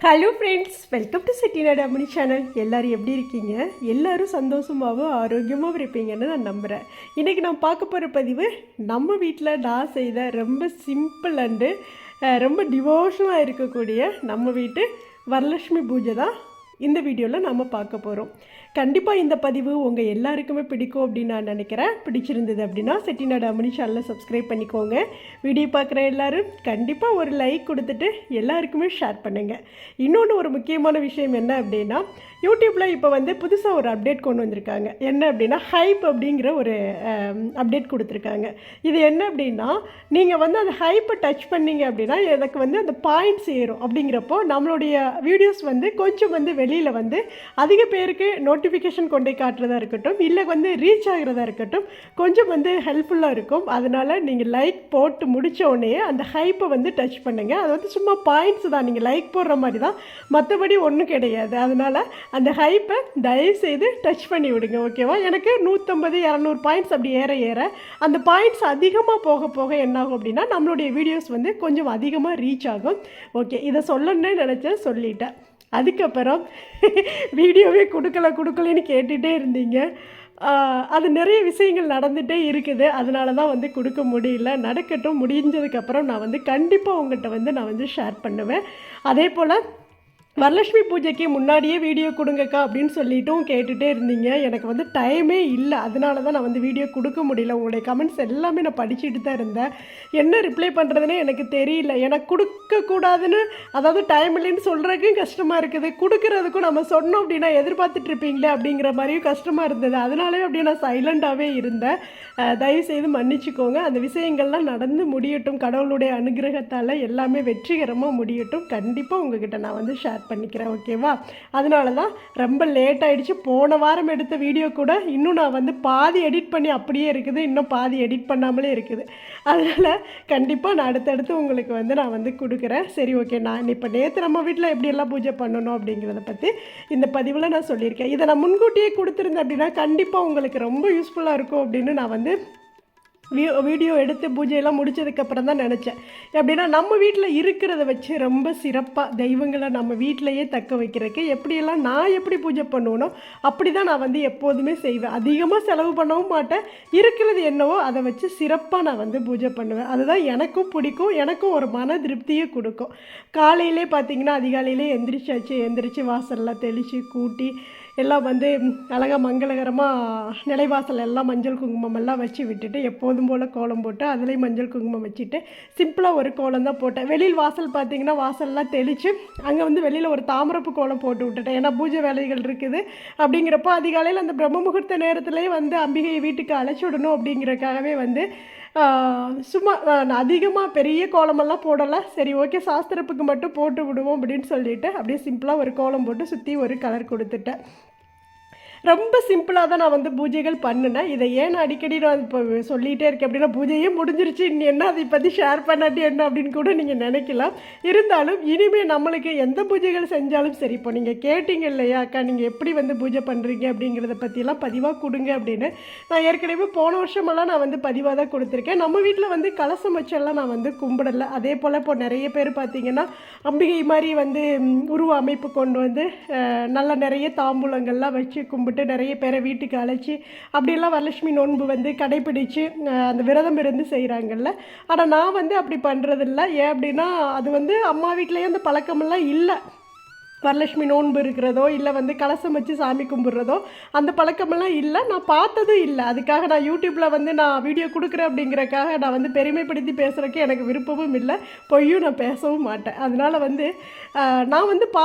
Hello friends welcome to Chettinad Ammani channel எல்லோரும் எப்படி இருக்கீங்க? எல்லோரும் சந்தோஷமாகவும் ஆரோக்கியமாகவும் இருப்பீங்கன்னு நான் நம்புகிறேன் இன்றைக்கி நான் பார்க்க போகிற பதிவு நம்ம வீட்டில் நான் செய்த ரொம்ப சிம்பிள் அண்டு ரொம்ப டிவோஷனாக இருக்கக்கூடிய நம்ம வீட்டு வரலட்சுமி பூஜை தான் இந்த வீடியோவில் நம்ம பார்க்க போகிறோம் கண்டிப்பாக இந்த பதிவு உங்கள் எல்லாருக்குமே பிடிக்கும் அப்படின்னு நான் நினைக்கிறேன். பிடிச்சிருந்தது அப்படின்னா செட்டிநாடு அம்மணி சேனலை சப்ஸ்கிரைப் பண்ணிக்கோங்க. வீடியோ பார்க்குற எல்லாரும் கண்டிப்பாக ஒரு லைக் கொடுத்துட்டு எல்லாருக்குமே ஷேர் பண்ணுங்கள் இன்னொன்று ஒரு முக்கியமான விஷயம் என்ன அப்படின்னா யூடியூப்பில் இப்போ வந்து புதுசாக ஒரு அப்டேட் கொண்டு வந்திருக்காங்க. என்ன அப்படின்னா ஹைப் அப்படிங்கிற ஒரு அப்டேட் கொடுத்துருக்காங்க. இது என்ன அப்படின்னா நீங்கள் வந்து அந்த ஹைப்பை டச் பண்ணீங்க அப்படின்னா எனக்கு வந்து அந்த பாயிண்ட்ஸ் ஏறும். அப்படிங்கிறப்போ நம்மளுடைய வீடியோஸ் வந்து கொஞ்சம் வந்து வெளியில் வந்து அதிக பேருக்கு நோட் நோட்டிஃபிகேஷன் கொண்டே காட்டுறதா இருக்கட்டும் இல்லை வந்து ரீச் ஆகிறதா இருக்கட்டும் கொஞ்சம் வந்து ஹெல்ப்ஃபுல்லாக இருக்கும். அதனால் நீங்கள் லைக் போட்டு முடித்த உடனே அந்த ஹைப்பை வந்து டச் பண்ணுங்கள் அது வந்து சும்மா பாயிண்ட்ஸ் தான். நீங்கள் லைக் போடுற மாதிரி தான். மற்றபடி ஒன்றும் கிடையாது. அதனால் அந்த ஹைப்பை தயவுசெய்து டச் பண்ணி விடுங்க ஓகேவா எனக்கு நூற்றம்பது இரநூறு பாயிண்ட்ஸ் அப்படி ஏற ஏற. அந்த பாயிண்ட்ஸ் அதிகமாக போக போக என்னாகும் அப்படின்னா நம்மளுடைய வீடியோஸ் வந்து கொஞ்சம் அதிகமாக ரீச் ஆகும். ஓகே இதை சொல்லணும்னு நினச்சேன் சொல்லிட்டேன். அதுக்கப்புறம் வீடியோவே கொடுக்கல கொடுக்கலன்னு கேட்டுகிட்டே இருந்தீங்க. அது நிறைய விஷயங்கள் நடந்துகிட்டே இருக்குது. அதனால தான் வந்து கொடுக்க முடியல. நடக்கட்டும் முடிஞ்சதுக்கப்புறம் நான் வந்து கண்டிப்பாக உங்கள்கிட்ட வந்து நான் வந்து ஷேர் பண்ணுவேன். அதே போல் வரலட்சுமி பூஜைக்கு முன்னாடியே வீடியோ கொடுங்கக்கா அப்படின்னு சொல்லிட்டும் கேட்டுகிட்டே இருந்தீங்க. எனக்கு வந்து டைமே இல்லை. அதனால தான் நான் வந்து வீடியோ கொடுக்க முடியல. உங்களுடைய கமெண்ட்ஸ் எல்லாமே நான் படிச்சுட்டு தான் இருந்தேன். என்ன ரிப்ளை பண்ணுறதுனே எனக்கு தெரியல. எனக்கு கொடுக்கக்கூடாதுன்னு அதாவது டைம் இல்லைன்னு சொல்கிறதுக்கும் கஷ்டமாக இருக்குது. கொடுக்குறதுக்கும் நம்ம சொன்னோம் அப்படின்னா எதிர்பார்த்துட்டு இருப்பீங்களே அப்படிங்கிற மாதிரியும் கஷ்டமாக இருந்தது. அதனாலே அப்படியே நான் சைலண்டாகவே இருந்தேன். தயவு செய்து மன்னிச்சுக்கோங்க. அந்த விஷயங்கள்லாம் நடந்து முடியட்டும். கடவுளுடைய அனுகிரகத்தால் எல்லாமே வெற்றிகரமாக முடியட்டும். கண்டிப்பாக உங்ககிட்ட நான் வந்து ஷேர் பண்ணிக்கிறேன் ஓகேவா அதனால தான் ரொம்ப லேட் ஆகிடுச்சு போன வாரம் எடுத்த வீடியோ கூட இன்னும் நான் வந்து பாதி எடிட் பண்ணி அப்படியே இருக்குது. இன்னும் பாதி எடிட் பண்ணாமலே இருக்குது. அதனால் கண்டிப்பாக நான் அடுத்தடுத்து உங்களுக்கு வந்து நான் வந்து கொடுக்குறேன். சரி ஓகே நான் இப்போ நேற்று நம்ம வீட்டில் எப்படியெல்லாம் பூஜை பண்ணணும் அப்படிங்கிறத பற்றி இந்த பதிவில் நான் சொல்லியிருக்கேன். இதை நான் முன்கூட்டியே கொடுத்துருந்தேன் அப்படின்னா கண்டிப்பாக உங்களுக்கு ரொம்ப யூஸ்ஃபுல்லாக இருக்கும் அப்படின்னு நான் வந்து வீ- வீடியோ எடுத்து பூஜையெல்லாம் முடிச்சதுக்கப்புறம் தான் நினச்சேன். எப்படின்னா நம்ம வீட்டில் இருக்கிறத வச்சு ரொம்ப சிறப்பாக தெய்வங்களை நம்ம வீட்டிலையே தக்க வைக்கிறதுக்கு எப்படியெல்லாம் நான் எப்படி பூஜை பண்ணுவேனோ அப்படி தான் நான் வந்து எப்போதுமே செய்வேன். அதிகமாக செலவு பண்ணவும் மாட்டேன். இருக்கிறது என்னவோ அதை வச்சு சிறப்பாக நான் வந்து பூஜை பண்ணுவேன். அதுதான் எனக்கும் பிடிக்கும் எனக்கும் ஒரு மன திருப்தியை கொடுக்கும். காலையிலே பார்த்தீங்கன்னா அதிகாலையிலே எந்திரிச்சாச்சு. எந்திரிச்சு வாசல்லாம் தெளித்து கூட்டி எல்லாம் வந்து அழகாக மங்களகரமாக நிலைவாசல் எல்லாம் மஞ்சள் குங்குமம் எல்லாம் வச்சு விட்டுட்டு எப்போதும் போல் கோலம் போட்டு அதுலேயும் மஞ்சள் குங்குமம் வச்சுட்டு சிம்பிளாக ஒரு கோலம் தான் போட்டேன். வெளியில் வாசல் பார்த்தீங்கன்னா வாசல்லாம் தெளித்து அங்கே வந்து வெளியில் ஒரு தாமரப்பு கோலம் போட்டு விட்டுட்டேன். ஏன்னா பூஜை வேலைகள் இருக்குது. அப்படிங்கிறப்போ அதிகாலையில் அந்த பிரம்ம முகூர்த்த நேரத்துலேயே வந்து அம்பிகையை வீட்டுக்கு அழைச்சி விடணும் அப்படிங்கிறக்காகவே வந்து சும்மா சும்மா அதிகமாக பெரிய கோலமெல்லாம் போடலை. சரி ஓகே சாஸ்திரப்புக்கு மட்டும் போட்டு விடுவோம் அப்படின்னு சொல்லிட்டு அப்படியே சிம்பிளாக ஒரு கோலம் போட்டு சுற்றி ஒரு கலர் கொடுத்துட்டேன். ரொம்ப சிம்பிளாக தான் நான் வந்து பூஜைகள் பண்ணினேன். இதை ஏன் அடிக்கடி நான் இப்போ சொல்லிகிட்டே இருக்கேன் அப்படின்னா பூஜையே முடிஞ்சிருச்சு. நீ என்ன அதை பற்றி ஷேர் பண்ணாட்டி என்ன அப்படின்னு கூட நீங்கள் நினைக்கலாம். இருந்தாலும் இனிமேல் நம்மளுக்கு எந்த பூஜைகள் செஞ்சாலும் சரி இப்போ நீங்கள் கேட்டிங்க இல்லையா அக்கா நீங்கள் எப்படி வந்து பூஜை பண்ணுறீங்க அப்படிங்கிறத பற்றிலாம் பதிவாக கொடுங்க அப்படின்னு. நான் ஏற்கனவே போன வருஷமெல்லாம் நான் வந்து பதிவாக தான் கொடுத்துருக்கேன். நம்ம வீட்டில் வந்து கலசம் வச்செல்லாம் நான் வந்து கும்பிடலை. அதே போல் இப்போ நிறைய பேர் பார்த்தீங்கன்னா அம்பிகை மாதிரி வந்து உருவ அமைப்பு கொண்டு வந்து நல்ல நிறைய தாம்பூலங்கள்லாம் வச்சு கும்பிட்டு நிறைய பேரை வீட்டுக்கு அழைச்சி அப்படிலாம் வரலட்சுமி நோன்பு வந்து கடைப்பிடிச்சு அந்த விரதம் இருந்து செய்கிறாங்கல்ல ஆனால் நான் வந்து அப்படி பண்ணுறதில்ல ஏன் அப்படின்னா அது வந்து அம்மா வீட்லேயே அந்த பழக்கமெல்லாம் இல்லை. வரலட்சுமி நோன்பு இருக்கிறதோ இல்லை வந்து கலசம் வச்சு சாமி கும்பிட்றதோ அந்த பழக்கமெல்லாம் இல்லை. நான் பார்த்ததும் இல்லை. அதுக்காக நான் யூடியூப்பில் வந்து நான் வீடியோ கொடுக்குறேன் அப்படிங்கிறக்காக நான் வந்து பெருமைப்படுத்தி பேசுகிறக்கு எனக்கு விருப்பமும் இல்லை. பொய்யும் நான் பேசவும் மாட்டேன். அதனால் வந்து நான் வந்து பா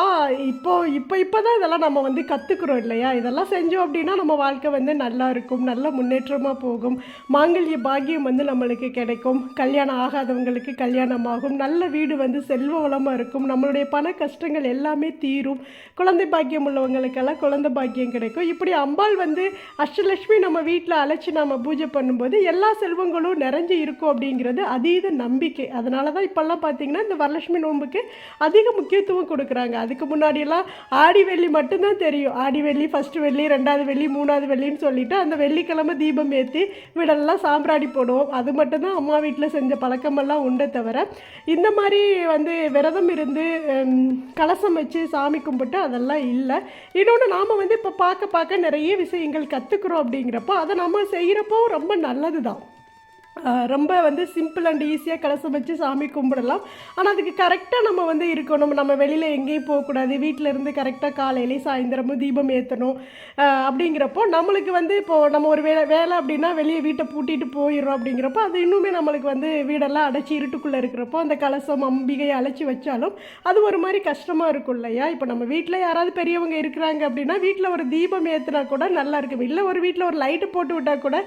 இப்போ இப்போ இப்போ தான் இதெல்லாம் நம்ம வந்து கற்றுக்குறோம் இல்லையா? இதெல்லாம் செஞ்சோம் அப்படின்னா நம்ம வாழ்க்கை வந்து நல்லா இருக்கும். நல்ல முன்னேற்றமாக போகும். மாங்கல்ய பாக்கியம் வந்து நம்மளுக்கு கிடைக்கும். கல்யாணம் ஆகாதவங்களுக்கு கல்யாணம் ஆகும் நல்ல வீடு வந்து செல்வ வளமாக இருக்கும். நம்மளுடைய பண கஷ்டங்கள் எல்லாமே தீரும். குழந்தை பாக்கியம் உள்ளவங்களுக்கெல்லாம் குழந்தை பாக்கியம் கிடைக்கும். இப்படி அம்பாள் வந்து அஷ்டலட்சுமி நம்ம வீட்டில் அழைச்சி நம்ம பூஜை பண்ணும்போது எல்லா செல்வங்களும் நிறைஞ்சு இருக்கும் அப்படிங்கிறது அதீத நம்பிக்கை. அதனால தான் இப்போல்லாம் பார்த்தீங்கன்னா இந்த வரலட்சுமி நோன்புக்கு அதிக முக்கியத்துவம் கொடுக்குறாங்க. அதுக்கு முன்னாடியெல்லாம் ஆடி வெள்ளி மட்டும்தான் தெரியும். ஆடி வெள்ளி ஃபஸ்ட்டு வெள்ளி ரெண்டாவது வெள்ளி மூணாவது வெள்ளின்னு சொல்லிட்டு அந்த வெள்ளிக்கிழமை தீபம் ஏற்றி வீடெல்லாம் சாம்பிராணி போடுவோம். அது மட்டும்தான் அம்மா வீட்டில் செஞ்ச பழக்கமெல்லாம் உண்டே தவிர இந்த மாதிரி வந்து விரதம் இருந்து கலசம் வச்சு சாமி கும்பிட்டு அதெல்லாம் இல்லை. இன்னொன்று நாம் வந்து இப்போ பார்க்க பார்க்க நிறைய விஷயங்கள் கற்றுக்குறோம் அப்படிங்கிறப்போ அதை நம்ம செய்கிறப்போ ரொம்ப நல்லது தான் ரொம்ப வந்து சிம்பிள் அண்ட் ஈஸியாக கலசம் வச்சு சாமி கும்பிடலாம். ஆனால் அதுக்கு கரெக்டாக நம்ம வந்து இருக்கணும். நம்ம வெளியில் எங்கேயும் போகக்கூடாது. வீட்டில் இருந்து கரெக்டாக காலையிலே சாயந்தரமும் தீபம் ஏற்றணும் அப்படிங்கிறப்போ நம்மளுக்கு வந்து இப்போது நம்ம ஒரு வேலை வேலை அப்படின்னா வெளியே வீட்டை பூட்டிட்டு போயிடுறோம் அப்படிங்கிறப்போ அது இன்னுமே நம்மளுக்கு வந்து வீடெல்லாம் அடைச்சி இருட்டுக்குள்ளே இருக்கிறப்போ அந்த கலசம் அம்பிகையை அழைச்சி வச்சாலும் அது ஒரு மாதிரி கஷ்டமாக இருக்கும் இல்லையா? இப்போ நம்ம வீட்டில் யாராவது பெரியவங்க இருக்கிறாங்க அப்படின்னா வீட்டில் ஒரு தீபம் ஏற்றினா கூட நல்லா இருக்கும். இல்லை ஒரு வீட்டில் ஒரு லைட்டு போட்டு விட்டால் கூட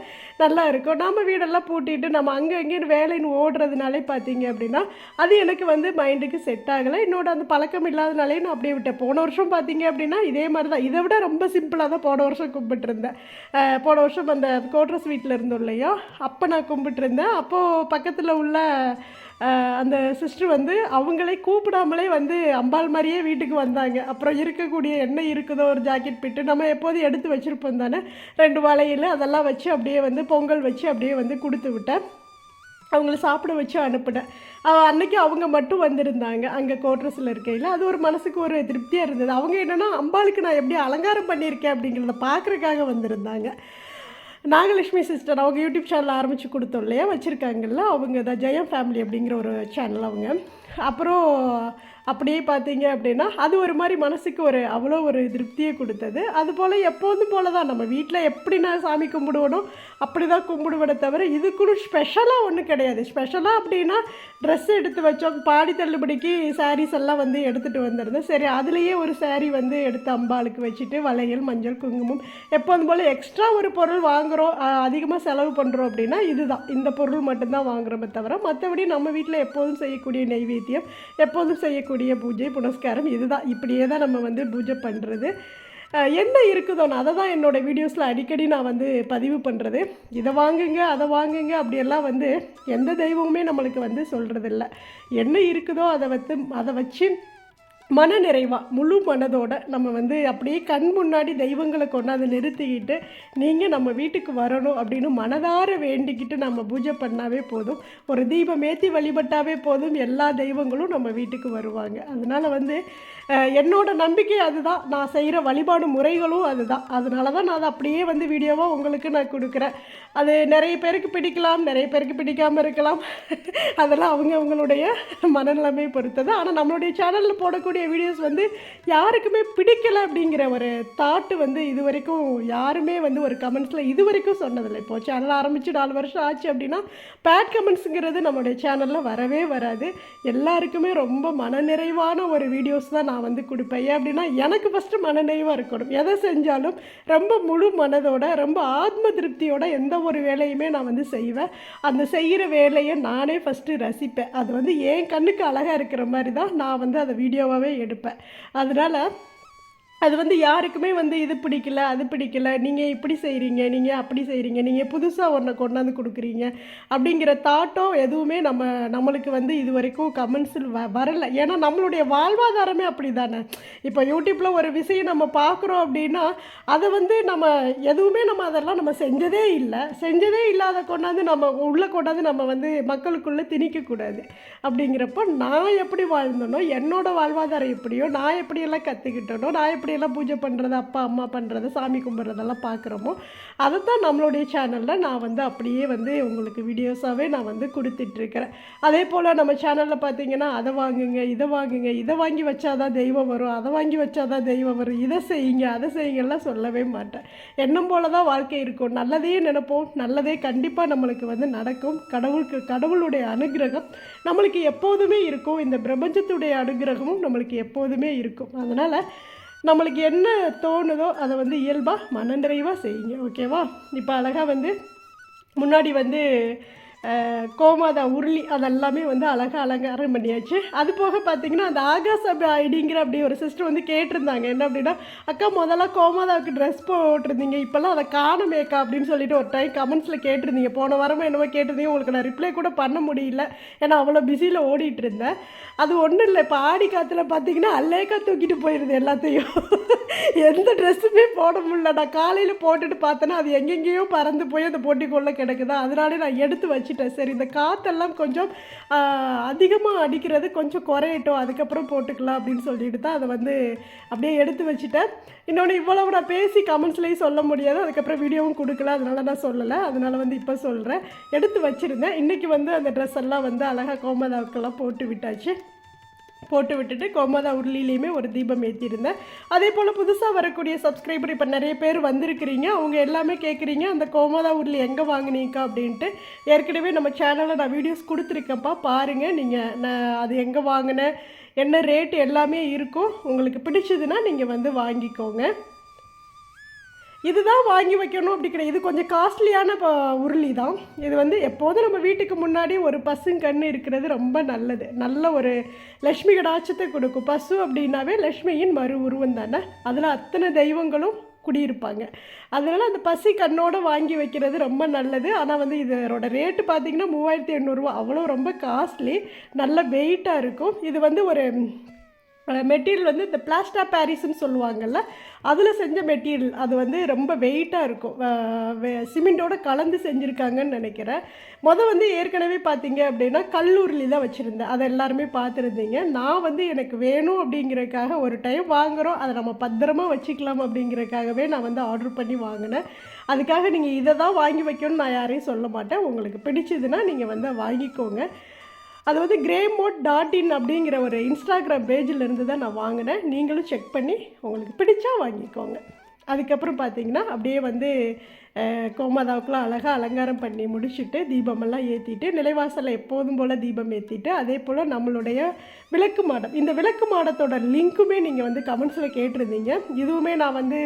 நல்லா இருக்கும். நம்ம வீடெல்லாம் பூட்டிட்டு நம்ம அங்கே அங்கேயும் வேலைன்னு ஓடுறதுனாலே பார்த்தீங்க அப்படின்னா அது எனக்கு வந்து மைண்டுக்கு செட் ஆகலை. என்னோட அந்த பழக்கம் இல்லாதனாலே நான் அப்படியே விட்டேன். போன வருஷம் பார்த்தீங்க அப்படின்னா இதே மாதிரி தான் இதை விட ரொம்ப சிம்பிளாக தான் போன வருஷம் கும்பிட்டுருந்தேன். போன வருஷம் அந்த கோட்ரஸ் வீட்டில் இருந்தோம் இல்லையா? அப்போ நான் கும்பிட்டுருந்தேன். அப்போது பக்கத்தில் உள்ள அந்த சிஸ்டர் வந்து அவங்களே கூப்பிடாமலே வந்து அம்பாள் மாதிரியே வீட்டுக்கு வந்தாங்க. அப்புறம் இருக்கக்கூடிய என்ன இருக்குதோ ஒரு ஜாக்கெட் பிட்டு நம்ம எப்போதும் எடுத்து வச்சுருப்போம் தானே? ரெண்டு வளையல் அதெல்லாம் வச்சு அப்படியே வந்து பொங்கல் வச்சு அப்படியே வந்து கொடுத்து விட்டேன். அவங்கள சாப்பிட வச்சு அனுப்பினேன். அன்னைக்கு அவங்க மட்டும் வந்திருந்தாங்க. அங்கே கோட்ரஸில் இருக்கையில். அது ஒரு மனசுக்கு ஒரு திருப்தியாக இருந்தது. அவங்க என்னென்னா அம்பாளுக்கு நான் எப்படி அலங்காரம் பண்ணியிருக்கேன் அப்படிங்கிறத பார்க்குறக்காக வந்திருந்தாங்க. நாகலட்சுமி சிஸ்டர் அவங்க யூடியூப் சேனல் ஆரம்பித்து கொடுத்தோம் இல்லையா வச்சுருக்காங்கல்ல அவங்க தான் ஜெயம் ஃபேமிலி அப்படிங்கிற ஒரு சேனல் அவங்க. அப்புறம் அப்படியே பார்த்தீங்க அப்படின்னா அது ஒரு மாதிரி மனசுக்கு ஒரு அவ்வளோ ஒரு திருப்தியை கொடுத்தது. அதுபோல் எப்போதும் போல தான் நம்ம வீட்டில் எப்படி நான் சாமி கும்பிடுவோனோ அப்படி தான் கும்பிடுவனே தவிர இதுக்குன்னு ஸ்பெஷலாக ஒன்றும் கிடையாது. ஸ்பெஷலாக அப்படின்னா ட்ரெஸ் எடுத்து வச்சோம். பாடி தள்ளுபடிக்கு சாரீஸ் எல்லாம் வந்து எடுத்துகிட்டு வந்திருந்தேன் சரி அதுலேயே ஒரு சாரீ வந்து எடுத்து அம்பாளுக்கு வச்சுட்டு வளையல் மஞ்சள் குங்குமம். எப்போதும் போல் எக்ஸ்ட்ரா ஒரு பொருள் வாங்குகிறோம் அதிகமாக செலவு பண்ணுறோம் அப்படின்னா இதுதான். இந்த பொருள் மட்டும்தான் வாங்குறோமே தவிர மற்றபடி நம்ம வீட்டில் எப்போதும் செய்யக்கூடிய நைவேத்தியம் எப்போதும் செய்யக்கூடிய பூஜை புனஸ்காரம் இதுதான். இப்படியே தான் நம்ம வந்து பூஜை பண்ணுறது என்ன இருக்குதோ நான் அதை தான் என்னோடய வீடியோஸில் அடிக்கடி நான் வந்து பதிவு பண்ணுறது இதை வாங்குங்க அதை வாங்குங்க அப்படியெல்லாம் வந்து எந்த தெய்வமுமே நம்மளுக்கு வந்து சொல்கிறதில்ல என்ன இருக்குதோ அதை வந்து அதை வச்சு மனநிறைவாக முழு மனதோட நம்ம வந்து அப்படியே கண் முன்னாடி தெய்வங்களை கொண்டாந்து நிறுத்திக்கிட்டு நீங்கள் நம்ம வீட்டுக்கு வரணும் அப்படின்னு மனதார வேண்டிக்கிட்டு நம்ம பூஜை பண்ணாவே போதும். ஒரு தீபம் ஏற்றி வழிபட்டாவே போதும். எல்லா தெய்வங்களும் நம்ம வீட்டுக்கு வருவாங்க. அதனால் வந்து என்னோட நம்பிக்கை அதுதான். நான் செய்கிற வழிபாடு முறைகளும் அதுதான். அதனால தான் நான் அதை அப்படியே வந்து வீடியோவாக உங்களுக்கு நான் கொடுக்குறேன். அது நிறைய பேருக்கு பிடிக்கலாம் நிறைய பேருக்கு பிடிக்காமல் இருக்கலாம். அதெல்லாம் அவங்க அவங்களுடைய மனநிலைமை பொறுத்தது. ஆனால் நம்மளுடைய சேனலில் போடக்கூடிய வீடியோஸ் வந்து யாருக்குமே பிடிக்கல அப்படிங்கிற ஒரு தாட்டு வந்து இது வரைக்கும் யாருமே வந்து ஒரு கமெண்ட்ஸில் இது வரைக்கும் சொன்னதில்லை. இப்போ சேனல் ஆரம்பித்து நாலு வருஷம் ஆச்சு அப்படின்னா பேட் கமெண்ட்ஸுங்கிறது நம்மளுடைய சேனலில் வரவே வராது. எல்லாருக்குமே ரொம்ப மனநிறைவான ஒரு வீடியோஸ் தான் நான் வந்து கொடுப்பேன். ஏன் அப்படின்னா எனக்கு ஃபஸ்ட்டு மனநிறைவாக இருக்கணும். எதை செஞ்சாலும் ரொம்ப முழு மனதோட ரொம்ப ஆத்ம திருப்தியோட எந்த ஒரு வேலையுமே நான் வந்து செய்வேன். அந்த செய்கிற வேலையை நானே ஃபஸ்ட்டு ரசிப்பேன். அது வந்து என் கண்ணுக்கு அழகாக இருக்கிற மாதிரி தான் நான் வந்து அதை வீடியோவாகவே எடுப்பேன். அதனால் அது வந்து யாருக்குமே வந்து இது பிடிக்கல அது பிடிக்கல நீங்கள் இப்படி செய்கிறீங்க நீங்கள் அப்படி செய்கிறீங்க நீங்கள் புதுசாக ஒன்றை கொண்டாந்து கொடுக்குறீங்க அப்படிங்கிற தாட்டோ எதுவுமே நம்ம நம்மளுக்கு வந்து இது வரைக்கும் கமெண்ட்ஸில் வ வரலை. ஏன்னா நம்மளுடைய வாழ்வாதாரமே அப்படி தானே இப்போ யூடியூப்பில் ஒரு விஷயம் நம்ம பார்க்குறோம் அப்படின்னா அதை வந்து நம்ம எதுவுமே நம்ம அதெல்லாம் நம்ம செஞ்சதே இல்லை. செஞ்சதே இல்லாத கொண்டாந்து நம்ம உள்ளே கொண்டாந்து நம்ம வந்து மக்களுக்குள்ளே திணிக்கக்கூடாது அப்படிங்கிறப்போ நான் எப்படி வாழ்ந்தனோ என்னோடய வாழ்வாதாரம் எப்படியோ நான் எப்படியெல்லாம் கற்றுக்கிட்டனோ நான் எப்படி எப்படியெல்லாம் பூஜை பண்ணுறது அப்பா அம்மா பண்ணுறது சாமி கும்பிட்றதெல்லாம் பார்க்குறோமோ அதை தான் நம்மளுடைய சேனலில் நான் வந்து அப்படியே வந்து உங்களுக்கு வீடியோஸாகவே நான் வந்து கொடுத்துட்ருக்கிறேன். அதே போல் நம்ம சேனலில் பார்த்தீங்கன்னா அதை வாங்குங்க இதை வாங்குங்க இதை வாங்கி வச்சாதான் தெய்வம் வரும் அதை வாங்கி வச்சாதான் தெய்வம் வரும் இதை செய்யுங்க அதை செய்யுங்கலாம் சொல்லவே மாட்டேன். எண்ணம் போல தான் வாழ்க்கை இருக்கும். நல்லதையே நினைப்போம் நல்லதே கண்டிப்பாக நம்மளுக்கு வந்து நடக்கும். கடவுளுக்கு கடவுளுடைய அனுகிரகம் நம்மளுக்கு எப்போதுமே இருக்கும். இந்த பிரபஞ்சத்துடைய அனுகிரகமும் நம்மளுக்கு எப்போதுமே இருக்கும். அதனால் நம்மளுக்கு என்ன தோணுதோ அதை வந்து இயல்பாக மனநிறைவாக செய்யுங்க ஓகேவா இப்போ அழகாக வந்து முன்னாடி வந்து கோமாதா உருளி அதெல்லாமே வந்து அழகாக அலங்காரம் பண்ணியாச்சு. அது போக பார்த்தீங்கன்னா அந்த ஆகாஷ் அபி ஐடிங்கிற அப்படி ஒரு சிஸ்டர் வந்து கேட்டிருந்தாங்க. என்ன அப்படின்னா அக்கா முதல்ல கோமாதாவுக்கு ட்ரெஸ் போட்டிருந்தீங்க. இப்போல்லாம் அதை காணமேக்கா அப்படின்னு சொல்லிட்டு ஒரு டைம் கமெண்ட்ஸில் கேட்டிருந்தீங்க. போன வாரமும் என்னமோ கேட்டிருந்தீங்க. உங்களுக்கு நான் ரிப்ளை கூட பண்ண முடியல. ஏன்னா அவ்வளோ பிஸியில் ஓடிட்டு இருந்தேன். அது ஒன்றும் இல்லை. இப்போ ஆடி காற்றுல பார்த்தீங்கன்னா அல்லேக்கா தூக்கிட்டு போயிடுது எல்லாத்தையும். எந்த ட்ரெஸ்ஸுமே போட முடியல. நான் காலையில் போட்டுட்டு பார்த்தேன்னா அது எங்கெங்கேயோ பறந்து போய் அந்த பொட்டிக்குள்ளே கிடக்குதா. அதனாலே நான் எடுத்து வச்சுட்டேன் சரி இந்த காற்றெல்லாம் கொஞ்சம் அதிகமாக அடிக்கிறது கொஞ்சம் குறையட்டும். அதுக்கப்புறம் போட்டுக்கலாம் அப்படின்னு சொல்லிட்டு தான் அதை வந்து அப்படியே எடுத்து வச்சுட்டேன். இன்னொன்று இவ்வளவு நான் பேசி கமெண்ட்ஸ்லேயும் சொல்ல முடியாது. அதுக்கப்புறம் வீடியோவும் கொடுக்கல. அதனால நான் சொல்லலை. அதனால் வந்து இப்போ சொல்கிறேன் எடுத்து வச்சுருந்தேன். இன்றைக்கி வந்து அந்த ட்ரெஸ் எல்லாம் வந்து அழகாக கோமதாவுக்கெல்லாம் போட்டு விட்டாச்சு. போட்டு விட்டுட்டு கோமாதா உருளிலையுமே ஒரு தீபம் ஏற்றிருந்தேன் அதே போல் புதுசாக வரக்கூடிய சப்ஸ்கிரைபர் இப்போ நிறைய பேர் வந்திருக்கிறீங்க. அவங்க எல்லாமே கேட்குறீங்க அந்த கோமாதா உருளி எங்கே வாங்குனீங்கக்கா அப்படின்ட்டு. ஏற்கனவே நம்ம சேனலில் நான் வீடியோஸ் கொடுத்துருக்கேன்ப்பா பாருங்கள் நீங்கள் நான் அது எங்கே வாங்கினேன் என்ன ரேட் எல்லாமே இருக்கும். உங்களுக்கு பிடிச்சதுன்னா நீங்கள் வந்து வாங்கிக்கோங்க. இதுதான் வாங்கி வைக்கணும் அப்படி கிடையாது. இது கொஞ்சம் காஸ்ட்லியான ப- உருளி தான் இது வந்து எப்போதும் நம்ம வீட்டுக்கு முன்னாடி ஒரு பசுங்கன்று இருக்கிறது ரொம்ப நல்லது. நல்ல ஒரு லக்ஷ்மி கடாட்சத்தை கொடுக்கும். பசு அப்படின்னாவே லக்ஷ்மியின் மறு உருவம் தானே? அதில் அத்தனை தெய்வங்களும் குடியிருப்பாங்க. அதனால் அந்த பசி கண்ணோடு வாங்கி வைக்கிறது ரொம்ப நல்லது. ஆனால் வந்து இதோட ரேட்டு பார்த்தீங்கன்னா மூவாயிரத்தி எண்ணூறுரூவா அவ்வளோ ரொம்ப காஸ்ட்லி நல்ல வெயிட்டாக இருக்கும். இது வந்து ஒரு மெட்டீரியல் வந்து இந்த பிளாஸ்டா பாரிஸ்ன்னு சொல்லுவாங்கல்ல அதில் செஞ்ச மெட்டீரியல். அது வந்து ரொம்ப வெயிட்டாக இருக்கும். சிமெண்ட்டோடு கலந்து செஞ்சுருக்காங்கன்னு நினைக்கிறேன். மொதல் வந்து ஏற்கனவே பார்த்தீங்க அப்படின்னா கல்லூரில் தான் வச்சுருந்தேன். அதை எல்லாருமே பார்த்துருந்தீங்க. நான் வந்து எனக்கு வேணும் அப்படிங்கிறதுக்காக ஒரு டைம் வாங்குகிறோம் அதை நம்ம பத்திரமா வச்சுக்கலாம் அப்படிங்கிறதுக்காகவே நான் வந்து ஆர்டர் பண்ணி வாங்கினேன். அதுக்காக நீங்கள் இதை தான் வாங்கி வைக்கணும்னு நான் யாரையும் சொல்ல மாட்டேன். உங்களுக்கு பிடிச்சதுன்னா நீங்கள் வந்து வாங்கிக்கோங்க. அது வந்து கிரே மோட் டாட் இன் அப்படிங்கிற ஒரு இன்ஸ்டாகிராம் பேஜில் இருந்து தான் நான் வாங்கினேன். நீங்களும் செக் பண்ணி உங்களுக்கு பிடிச்சா வாங்கிக்கோங்க. அதுக்கப்புறம் பார்த்தீங்கன்னா அப்படியே வந்து கோமாதாவுக்குலாம் அழகாக அலங்காரம் பண்ணி முடிச்சுட்டு தீபமெல்லாம் ஏற்றிட்டு நிலைவாசலில் எப்போதும் போல் தீபம் ஏற்றிட்டு அதே போல் நம்மளுடைய விளக்கு மாடம். இந்த விளக்கு மாடத்தோட லிங்க்குமே நீங்கள் வந்து கமெண்ட்ஸில் கேட்டிருந்தீங்க. இதுவுமே நான் வந்து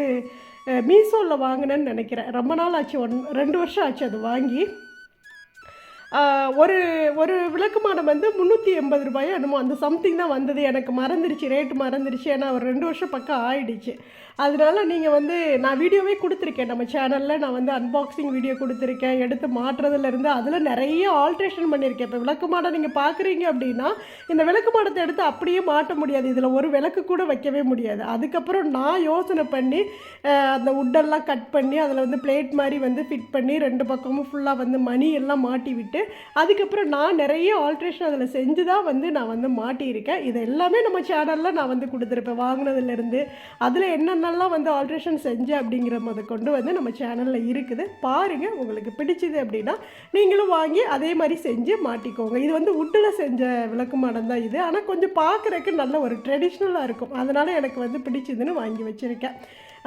மீஷோவில் வாங்கினேன்னு நினைக்கிறேன். ரொம்ப நாள் ஆச்சு ஒன் ரெண்டு வருஷம் ஆச்சு அது வாங்கி. ஒரு ஒரு விளக்குமானம் வந்து முந்நூற்றி எண்பது ரூபாயோ என்னமோ அந்த சம்திங் தான் வந்தது. எனக்கு மறந்துடுச்சு ரேட்டு மறந்துடுச்சு ஏன்னா ஒரு ரெண்டு வருஷம் பக்கம் ஆயிடுச்சு. அதனால நீங்கள் வந்து நான் வீடியோவே கொடுத்துருக்கேன். நம்ம சேனலில் நான் வந்து அன்பாக்சிங் வீடியோ கொடுத்துருக்கேன். எடுத்து மாட்டுறதுலேருந்து அதில் நிறைய ஆல்ட்ரேஷன் பண்ணியிருக்கேன் இப்போ விளக்கு மாடம் நீங்கள் பார்க்குறீங்க அப்படின்னா இந்த விளக்கு மாடத்தை எடுத்து அப்படியே மாட்ட முடியாது. இதில் ஒரு விளக்கு கூட வைக்கவே முடியாது. அதுக்கப்புறம் நான் யோசனை பண்ணி அந்த உட்டெல்லாம் கட் பண்ணி அதில் வந்து பிளேட் மாதிரி வந்து ஃபிட் பண்ணி ரெண்டு பக்கமும் ஃபுல்லாக வந்து மணி எல்லாம் மாட்டி விட்டு அதுக்கப்புறம் நான் நிறைய ஆல்ட்ரேஷன் அதில் செஞ்சு தான் வந்து நான் வந்து மாட்டியிருக்கேன். இது எல்லாமே நம்ம சேனலில் நான் வந்து கொடுத்துருப்பேன். வாங்கினதுலேருந்து அதில் என்னென்ன என்னென்னலாம் வந்து ஆல்ட்ரேஷன் செஞ்சேன் அப்படிங்கிற முத கொண்டு வந்து நம்ம சேனலில் இருக்குது. பாருங்கள் உங்களுக்கு பிடிச்சிது அப்படின்னா நீங்களும் வாங்கி அதே மாதிரி செஞ்சு மாட்டிக்கோங்க. இது வந்து உட்டில் செஞ்ச விளக்கு மாடம் தான் இது. ஆனால் கொஞ்சம் பார்க்குறதுக்கு நல்ல ஒரு ட்ரெடிஷ்னலாக இருக்கும். அதனால் எனக்கு வந்து பிடிச்சதுன்னு வாங்கி வச்சுருக்கேன்.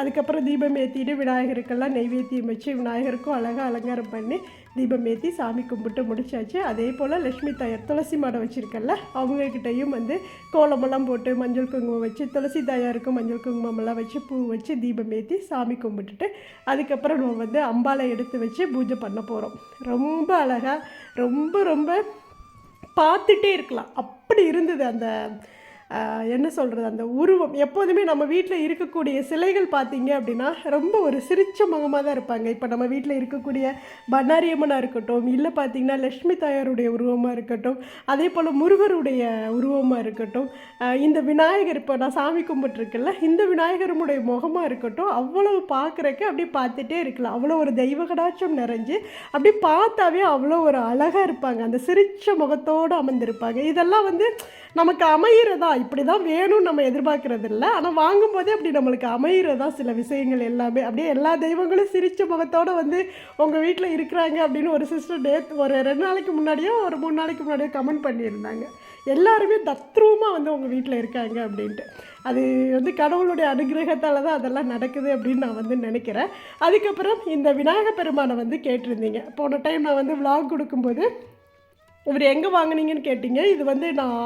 அதுக்கப்புறம் தீபம் ஏற்றிட்டு விநாயகருக்கெல்லாம் நெய்வேத்தியம் வச்சு விநாயகருக்கும் அழகாக அலங்காரம் பண்ணி தீபம் ஏற்றி சாமி கும்பிட்டு முடிச்சாச்சு. அதே போல் லக்ஷ்மி தாயார் துளசி மாடை வச்சுருக்கல்ல அவங்கக்கிட்டையும் வந்து கோலமெல்லாம் போட்டு மஞ்சள் குங்குமம் வச்சு துளசி தாயாருக்கும் மஞ்சள் குங்குமமெல்லாம் வச்சு பூ வச்சு தீபம் ஏற்றி சாமி கும்பிட்டுட்டு அதுக்கப்புறம் நம்ம வந்து அம்பாலை எடுத்து வச்சு பூஜை பண்ண போகிறோம் ரொம்ப அழகாக ரொம்ப ரொம்ப பார்த்துட்டே இருக்கலாம். அப்படி இருந்தது அந்த என்ன சொல்கிறது அந்த உருவம். எப்போதுமே நம்ம வீட்டில் இருக்கக்கூடிய சிலைகள் பார்த்தீங்க அப்படின்னா ரொம்ப ஒரு சிரிச்ச முகமாக தான் இருப்பாங்க. இப்போ நம்ம வீட்டில் இருக்கக்கூடிய பண்ணாரியம்மனாக இருக்கட்டும் இல்லை பார்த்தீங்கன்னா லக்ஷ்மி தாயாருடைய உருவமாக இருக்கட்டும் அதே போல் முருகருடைய உருவமாக இருக்கட்டும் இந்த விநாயகர் இப்போ நான் சாமி கும்பிட்டுருக்கேன்ல இந்த விநாயகருடைய முகமாக இருக்கட்டும் அவ்வளவு பார்க்குறக்கு அப்படியே பார்த்துட்டே இருக்கலாம். அவ்வளோ ஒரு தெய்வ கடாட்சம் நிறைஞ்சு அப்படியே பார்த்தாவே அவ்வளோ ஒரு அழகாக இருப்பாங்க. அந்த சிரிச்ச முகத்தோடு அமர்ந்திருப்பாங்க. இதெல்லாம் வந்து நமக்கு அமையிறதா இப்படி தான் வேணும்னு நம்ம எதிர்பார்க்கறது இல்லை ஆனால் வாங்கும்போதே அப்படி நம்மளுக்கு அமையிறதா சில விஷயங்கள் எல்லாமே. அப்படியே எல்லா தெய்வங்களும் சிரிச்ச முகத்தோடு வந்து உங்கள் வீட்டில் இருக்கிறாங்க அப்படின்னு ஒரு சிஸ்டர் நேற்று ஒரு ரெண்டு நாளைக்கு முன்னாடியோ ஒரு மூணு நாளைக்கு முன்னாடியோ கமெண்ட் பண்ணியிருந்தாங்க. எல்லாருமே தத்ரூபமாக வந்து உங்கள் வீட்டில் இருக்காங்க அப்படின்ட்டு. அது வந்து கடவுளுடைய அனுகிரகத்தால் தான் அதெல்லாம் நடக்குது அப்படின்னு நான் வந்து நினைக்கிறேன். அதுக்கப்புறம் இந்த விநாயக பெருமானை வந்து கேட்டிருந்தீங்க. போன டைம் நான் வந்து vlog கொடுக்கும்போது இவர் எங்கே வாங்குனீங்கன்னு கேட்டிங்க. இது வந்து நான்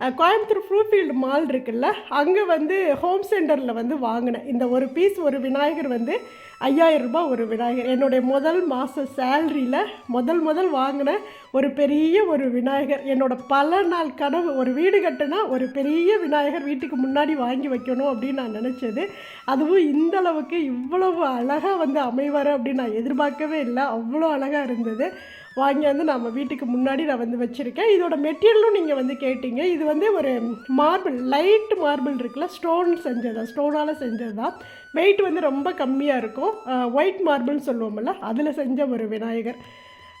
கோயம்புத்தூர் ஃப்ரூஃபீல்டு மால் இருக்குல்ல அங்கே வந்து ஹோம் சென்டரில் வந்து வாங்கினேன். இந்த ஒரு பீஸ் ஒரு விநாயகர் வந்து ஐயாயிரரூபா ரூபாய் ஒரு விநாயகர். என்னுடைய முதல் மாத சேலரியில் முதல் முதல் வாங்கின ஒரு பெரிய ஒரு விநாயகர். என்னோட பல நாள் கனவு ஒரு வீடு கட்டினா ஒரு பெரிய விநாயகர் வீட்டுக்கு முன்னாடி வாங்கி வைக்கணும் அப்படின்னு நான் நினச்சது. அதுவும் இந்த அளவுக்கு இவ்வளவு அழகாக வந்து அமைவார் அப்படின்னு நான் எதிர்பார்க்கவே இல்லை. அவ்வளோ அழகாக இருந்தது. வாங்கி வந்து நம்ம வீட்டுக்கு முன்னாடி நான் வந்து வச்சுருக்கேன். இதோட மெட்டீரியலும் நீங்கள் வந்து கேட்டீங்க. இது வந்து ஒரு மார்பிள் லைட் மார்பிள் இருக்குல்ல ஸ்டோன் செஞ்சதா? ஸ்டோனால் செஞ்சது? தான் வெயிட் வந்து ரொம்ப கம்மியாக இருக்கும். ஒயிட் மார்பிள்னு சொல்லுவோம்ல அதில் செஞ்ச ஒரு விநாயகர்.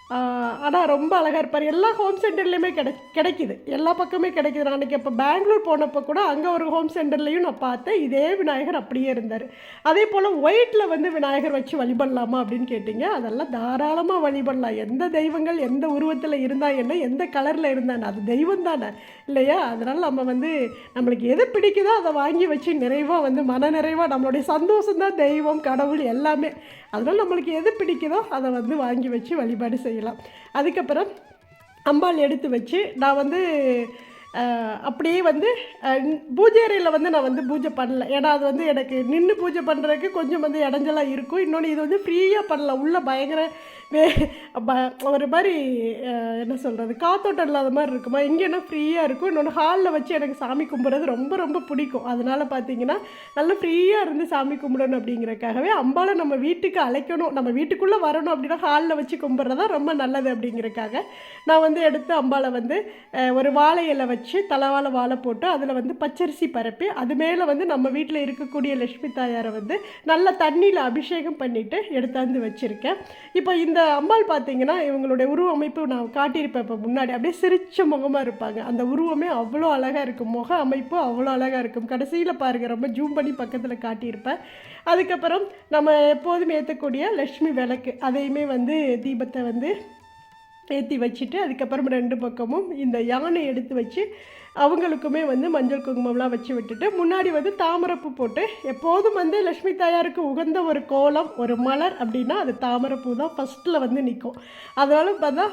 ஆனால் ரொம்ப அழகாக இருப்பார். எல்லா ஹோம் சென்டர்லேயுமே கிடை கிடைக்குது. எல்லா பக்கமே கிடைக்கிது. நான் அன்றைக்கி இப்போ பெங்களூர் போனப்போ கூட அங்கே ஒரு ஹோம் சென்டர்லேயும் நான் பார்த்தேன். இதே விநாயகர் அப்படியே இருந்தார். அதே போல் ஒயிட்டில் வந்து விநாயகர் வச்சு வழிபடலாமா அப்படின்னு கேட்டிங்க. அதெல்லாம் தாராளமாக வழிபடலாம். எந்த தெய்வங்கள் எந்த உருவத்தில் இருந்தால் என்ன எந்த கலரில் இருந்தானே அது தெய்வம் தானே இல்லையா? அதனால் நம்ம வந்து நம்மளுக்கு எது பிடிக்குதோ அதை வாங்கி வச்சு நிறைவாக வந்து மன நிறைவாக நம்மளுடைய சந்தோஷம்தான் தெய்வம் கடவுள் எல்லாமே அதனால் நம்மளுக்கு எது பிடிக்குதோ அதை வந்து வாங்கி வச்சு வழிபாடு செய்யலாம். அதுக்கப்புறம் அம்பாள் எடுத்து வச்சு நான் வந்து அப்படியே வந்து பூஜை அறையில் வந்து நான் வந்து பூஜை பண்ணல. ஏன்னா அது வந்து எனக்கு நின்று பூஜை பண்ணுறதுக்கு கொஞ்சம் வந்து இடைஞ்சலாக இருக்கும். இன்னொன்று இது வந்து ஃப்ரீயாக பண்ணலாம். உள்ளே பயங்கர ஒரு மாதிரி என்ன சொல்கிறது காத்தோட்டம் இல்லாத மாதிரி இருக்குமா? எங்கேனா ஃப்ரீயாக இருக்கும்? இன்னொன்று ஹாலில் வச்சு எனக்கு சாமி கும்பிட்றது ரொம்ப ரொம்ப பிடிக்கும். அதனால் பார்த்தீங்கன்னா நல்லா ஃப்ரீயாக இருந்து சாமி கும்பிடணும் அப்படிங்கிறக்காகவே அம்பாளை நம்ம வீட்டுக்கு அழைக்கணும். நம்ம வீட்டுக்குள்ளே வரணும் அப்படின்னா ஹாலில் வச்சு கும்பிட்றதா ரொம்ப நல்லது அப்படிங்கிறக்காக நான் வந்து எடுத்து அம்பாளை வந்து ஒரு வாழை இலை வச்சு தலவாழை வாழை போட்டு அதில் வந்து பச்சரிசி பரப்பி அது மேலே வந்து நம்ம வீட்டில் இருக்கக்கூடிய லட்சுமி தாயாரை வந்து நல்ல தண்ணியில் அபிஷேகம் பண்ணிவிட்டு எடுத்தாந்து வச்சுருக்கேன். இப்போ இந்த அம்பாள் பார்த்தீங்கன்னா இவங்களுடைய உருவமைப்பு நான் காட்டியிருப்பேன் இப்போ முன்னாடி. அப்படியே சிரிச்ச முகமாக இருப்பாங்க. அந்த உருவமே அவ்வளோ அழகாக இருக்கும். முக அமைப்பு அவ்வளோ அழகாக இருக்கும். கடைசியில் பாருங்கள் ரொம்ப ஜூம் பண்ணி பக்கத்தில் காட்டியிருப்பேன். அதுக்கப்புறம் நம்ம எப்போதும் ஏற்றக்கூடிய லக்ஷ்மி விளக்கு. அதையுமே வந்து தீபத்தை வந்து ஏற்றி வச்சுட்டு அதுக்கப்புறம் ரெண்டு பக்கமும் இந்த யானை எடுத்து வச்சு அவங்களுக்குமே வந்து மஞ்சள் குங்குமம்லாம் வச்சு விட்டுட்டு முன்னாடி வந்து தாமரைப்பூ போட்டு எப்போதும் வந்து லக்ஷ்மி தாயாருக்கு உகந்த ஒரு கோலம் ஒரு மலர் அப்படின்னா அது தாமரைப்பூ தான் ஃபஸ்ட்டில் வந்து நிற்கும் அதனால் பார்த்தா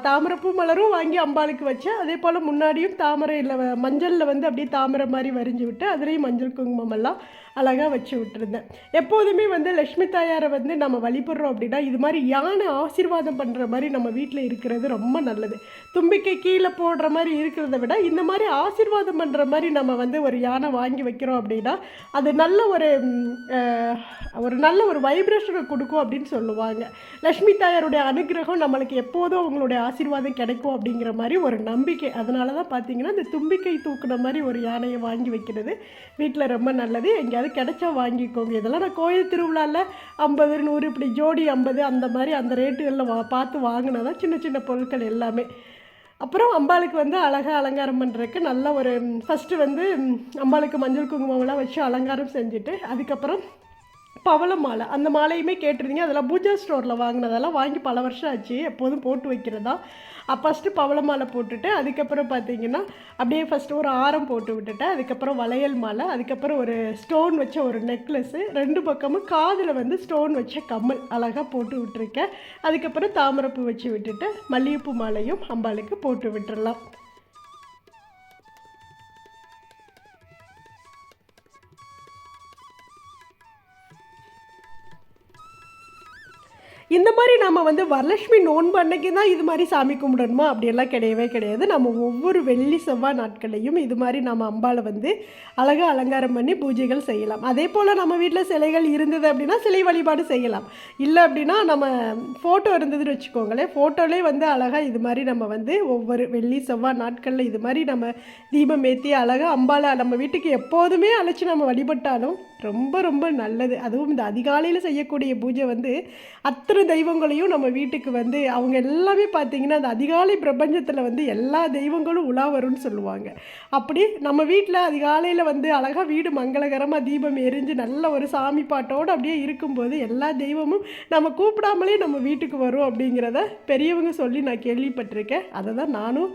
தாமரப்பூ தாமரைப்பூ மலரும் வாங்கி அம்பாளுக்கு வச்சு அதே போல் முன்னாடியும் தாமரையில் மஞ்சளில் வந்து அப்படியே தாமரை மாதிரி வரைஞ்சி விட்டு அதுலேயும் மஞ்சள் குங்குமம் எல்லாம் அழகாக வச்சு விட்டுருந்தேன். எப்போதுமே வந்து லக்ஷ்மி தாயாரை வந்து நம்ம வழிபடுறோம் அப்படின்னா இது மாதிரி யானை ஆசீர்வாதம் பண்ணுற மாதிரி நம்ம வீட்டில் இருக்கிறது ரொம்ப நல்லது. தும்பிக்கை கீழே போடுற மாதிரி இருக்கிறத விட இந்த மாதிரி ஆசீர்வாதம் பண்ணுற மாதிரி நம்ம வந்து ஒரு யானை வாங்கி வைக்கிறோம் அப்படின்னா அது நல்ல ஒரு ஒரு நல்ல ஒரு வைப்ரேஷனை கொடுக்கும் அப்படின்னு சொல்லுவாங்க. லக்ஷ்மி தாயாருடைய அனுகிரகம் நம்மளுக்கு எப்போதும் அவங்களுடைய ஆசீர்வாதம் கிடைக்கும் அப்படிங்கிற மாதிரி ஒரு நம்பிக்கை. அதனால தான் பார்த்தீங்கன்னா இந்த தும்பிக்கை தூக்குன மாதிரி ஒரு யானையை வாங்கி வைக்கிறது வீட்டில் ரொம்ப நல்லது. எங்கேயாவது கிடைச்சா வாங்கிக்கோங்க. இதெல்லாம் நான் கோயில் திருவிழாவில் ஐம்பது நூறு இப்படி ஜோடி ஐம்பது அந்த மாதிரி அந்த ரேட்டுகளில் வா பார்த்து வாங்கினா தான் சின்ன சின்ன பொருட்கள் எல்லாமே. அப்புறம் அம்பாளுக்கு வந்து அழகாக அலங்காரம் பண்ணுறதுக்கு நல்ல ஒரு ஃபஸ்ட்டு வந்து அம்பாளுக்கு மஞ்சள் குங்குமம்லாம் வச்சு அலங்காரம் செஞ்சுட்டு அதுக்கப்புறம் பவள மாலை. அந்த மாலையுமே கேட்டிருந்தீங்க. அதெல்லாம் பூஜா ஸ்டோரில் வாங்கினதெல்லாம் வாங்கி பல வருஷம் ஆச்சு. எப்போதும் போட்டு வைக்கிறதா. ஃபஸ்ட்டு பவள மாலை போட்டுட்டு அதுக்கப்புறம் பார்த்தீங்கன்னா அப்படியே ஃபஸ்ட்டு ஒரு ஆரம் போட்டு விட்டுட்டேன் அதுக்கப்புறம் வளையல் மாலை அதுக்கப்புறம் ஒரு ஸ்டோன் வச்ச ஒரு நெக்லஸ்ஸு ரெண்டு பக்கமும் காதில் வந்து ஸ்டோன் வச்ச கம்மல் அழகாக போட்டு விட்டுருக்கேன். அதுக்கப்புறம் தாமரைப்பூ வச்சு விட்டுட்டு மல்லிகைப்பூ மாலையும் அம்பாளுக்கு போட்டு விட்டுறலாம். இந்த மாதிரி நம்ம வந்து வரலட்சுமி நோன்பு அன்னைக்கு தான் இது மாதிரி சாமி கும்பிடணுமா? அப்படியெல்லாம் கிடையவே கிடையாது. நம்ம ஒவ்வொரு வெள்ளி செவ்வாய் நாட்களையும் இது மாதிரி நம்ம அம்பாளை வந்து அழகாக அலங்காரம் பண்ணி பூஜைகள் செய்யலாம். அதே போல் நம்ம வீட்டில் சிலைகள் இருந்தது அப்படின்னா சிலை வழிபாடு செய்யலாம். இல்லை அப்படின்னா நம்ம ஃபோட்டோ இருந்ததுன்னு வச்சுக்கோங்களேன். ஃபோட்டோலே வந்து அழகாக இது மாதிரி நம்ம வந்து ஒவ்வொரு வெள்ளி செவ்வாய் நாட்களில் இது மாதிரி நம்ம தீபம் ஏற்றி அழகாக அம்பாளை நம்ம வீட்டுக்கு எப்போதுமே அழைச்சி நம்ம வழிபட்டாலும் ரொம்ப ரொம்ப நல்லது. அதுவும் இந்த அதிகாலையில் செய்யக்கூடிய பூஜை வந்து அத்தனை தெய்வங்களையும் நம்ம வீட்டுக்கு வந்து அவங்க எல்லாமே பார்த்திங்கன்னா அந்த அதிகாலை பிரபஞ்சத்தில் வந்து எல்லா தெய்வங்களும் உலா வரும்னு சொல்லுவாங்க. அப்படி நம்ம வீட்டில் அதிகாலையில் வந்து அழகாக வீடு மங்களகரமாக தீபம் எரிஞ்சு நல்ல ஒரு சாமி பாட்டோடு அப்படியே இருக்கும்போது எல்லா தெய்வமும் நம்ம கூப்பிடாமலே நம்ம வீட்டுக்கு வரும் அப்படிங்கிறத பெரியவங்க சொல்லி நான் கேள்விப்பட்டிருக்கேன். அதை தான் நானும்